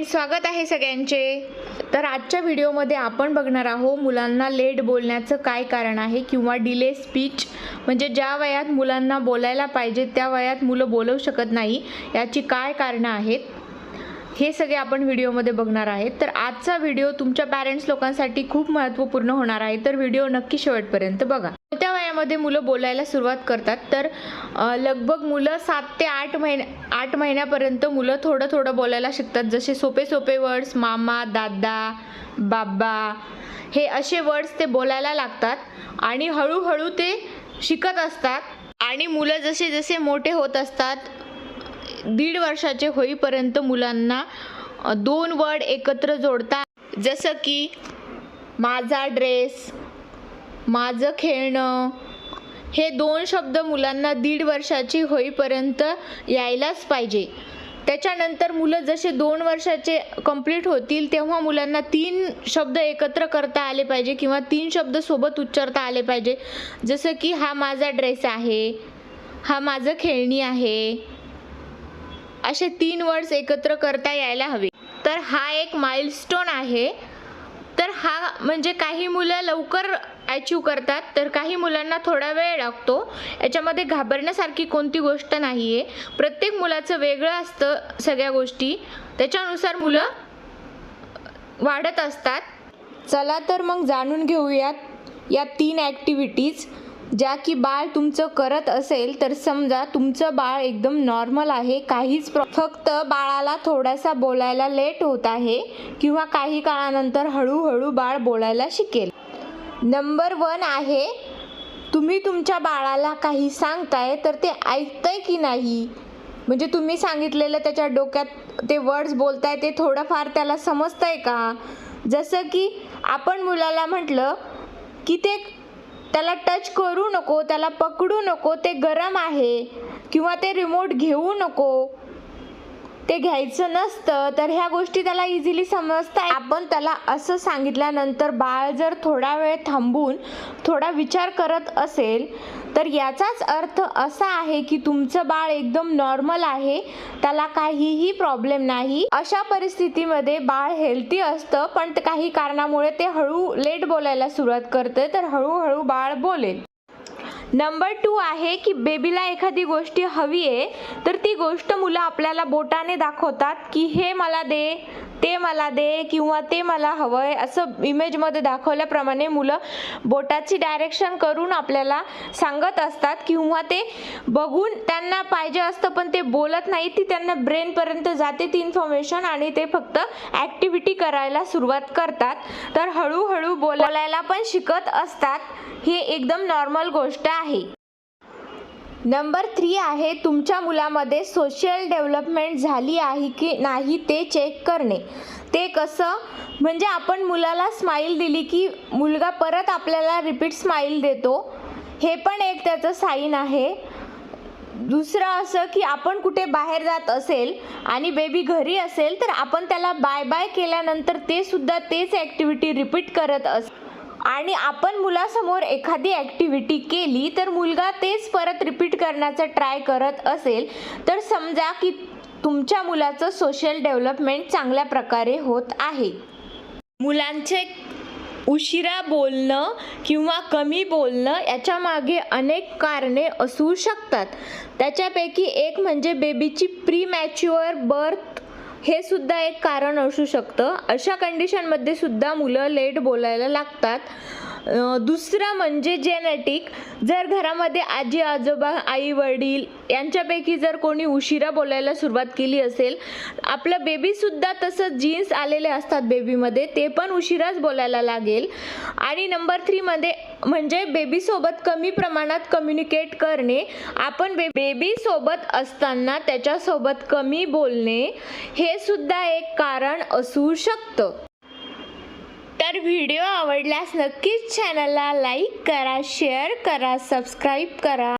Friends स्वागत आहे सगळ्यांचे. तर आजच्या व्हिडिओमध्ये आपण बघणार आहोत मुलांना लेट बोलण्याचं काय कारण आहे किंवा डिले स्पीच म्हणजे ज्या वयात मुलांना बोलायला पाहिजे त्या वयात मुलं बोलवू शकत नाही याची काय कारणं आहेत? हे सगळे आपण व्हिडिओमध्ये बघणार आहेत. तर आजचा व्हिडिओ तुमच्या पॅरेंट्स लोकांसाठी खूप महत्त्वपूर्ण होणार आहे. तर व्हिडिओ नक्की शेवटपर्यंत बघा. कोणत्या वयामध्ये मुलं बोलायला सुरुवात करतात? तर लगभग मुलं सात ते आठ महिन्या आठ महिन्यापर्यंत मुलं थोडं थोडं बोलायला शिकतात. जसे सोपे सोपे वर्ड्स मामा दादा बाबा हे असे वर्ड्स ते बोलायला लागतात आणि हळूहळू ते शिकत असतात. आणि मुलं जसे जसे मोठे होत असतात दीड वर्षाचे होईपर्यंत मुलांना दोन वर्ड एकत्र जोडता जसं की माझा ड्रेस माझं खेळणं हे दोन शब्द मुलांना दीड वर्षाची होईपर्यंत यायलाच पाहिजे. त्याच्यानंतर मुलं जसे दोन वर्षाचे कंप्लीट होतील तेव्हा मुलांना तीन शब्द एकत्र करता आले पाहिजे किंवा तीन शब्द सोबत उच्चारता आले पाहिजे. जसं की हा माझा ड्रेस आहे हा माझं खेळणी आहे असे तीन वर्ड्स एकत्र करता यायला हवे. तर हा एक माइलस्टोन आहे. तर हा म्हणजे काही मुलं लवकर अचीव करतात तर काही मुलांना थोडा वेळ लागतो. याच्यामध्ये घाबरण्यासारखी कोणती गोष्ट नाही आहे प्रत्येक मुलाचं वेगळं असतं सगळ्या गोष्टी. त्याच्यानुसार मुलं वाढत असतात. चला तर मग जाणून घेऊयात या तीन ॲक्टिव्हिटीज ज्या की बाळ तुमचं करत असेल तर समजा तुमचं बाळ एकदम नॉर्मल आहे काहीच फक्त बाळाला थोडासा बोलायला लेट होत आहे किंवा काही काळानंतर हळूहळू बाळ बोलायला शिकेल. नंबर वन आहे तुम्ही तुमच्या बाळाला काही सांगताय तर ते ऐकतंय की नाही? म्हणजे तुम्ही सांगितलेलं त्याच्या डोक्यात ते वर्ड्स बोलताय ते थोडंफार त्याला समजतंय का? जसं की आपण मुलाला म्हटलं की ते त्याला टच करू नको त्याला पकडू नको ते गरम आहे किंवा ते रिमोट घेऊ नको ते घ्यायचं नसतं तर ह्या गोष्टी त्याला इझिली समजतात आपण त्याला असं सांगितल्यानंतर बाळ जर थोडा वेळ थांबून थोडा विचार करत असेल तर याचाच अर्थ असा आहे की तुमचं बाळ एकदम नॉर्मल आहे त्याला काहीही प्रॉब्लेम नाही. अशा परिस्थितीमध्ये बाळ हेल्थी असतं पण काही कारणामुळे ते हळू लेट बोलायला सुरुवात करते तर हळूहळू बाळ बोलेल. नंबर टू आहे की बेबीला एखादी गोष्टी हवी आहे तर ती गोष्ट मुलं आपल्याला बोटाने दाखवतात की हे मला दे ते मला दे किंवा ते मला हवं आहे असं इमेजमध्ये दाखवल्याप्रमाणे मुलं बोटाची डायरेक्शन करून आपल्याला सांगत असतात किंवा ते बघून त्यांना पाहिजे असतं पण ते बोलत नाही ती त्यांना ब्रेनपर्यंत जाते ती इन्फॉर्मेशन आणि ते फक्त ॲक्टिव्हिटी करायला सुरुवात करतात. तर हळूहळू बोलायला पण शिकत असतात. ही एकदम नॉर्मल गोष्ट आहे. नंबर थ्री आहे तुमच्या मुलामध्ये सोशल डेव्हलपमेंट झाली आहे की नाही ते चेक करणे. ते कसं? म्हणजे आपण मुलाला स्माईल दिली की मुलगा परत आपल्याला रिपीट स्माईल देतो. हे पण एक त्याचं साईन आहे. दुसरं असं की आपण कुठे बाहेर जात असेल आणि बेबी घरी असेल तर आपण त्याला बाय बाय केल्यानंतर ते सुद्धा तेच ॲक्टिव्हिटी रिपीट करत अस आणि आपण मुलासमोर एखादी ॲक्टिव्हिटी केली तर मुलगा तेच परत रिपीट करण्याचा ट्राय करत असेल. तर समजा की तुमच्या मुलाचं सोशल डेव्हलपमेंट चांगल्या प्रकारे होत आहे. मुलांचे उशिरा बोलणं किंवा कमी बोलणं याच्या मागे अनेक कारणे असू शकतात. त्याच्यापैकी एक म्हणजे बेबीची प्री मॅच्युअर बर्थ हे सुद्धा एक कारण असू शकतं. अशा कंडिशनमध्ये सुद्धा मुलं लेट बोलायला लागतात. दुसरं म्हणजे जेनेटिक जर घरामध्ये आजी आजोबा आई वडील यांच्यापैकी जर कोणी उशिरा बोलायला सुरुवात केली असेल आपलं बेबीसुद्धा तसं जीन्स आलेले असतात बेबीमध्ये ते पण उशिराच बोलायला लागेल. आणि नंबर थ्रीमध्ये म्हणजे बेबीसोबत कमी प्रमाणात कम्युनिकेट करणे आपण बे बेबीसोबत असताना त्याच्यासोबत कमी बोलणे हे हे सुद्धा एक कारण असू शकतं. तर व्हिडिओ आवडल्यास नक्कीच चॅनलला लाईक करा शेअर करा सबस्क्राईब करा.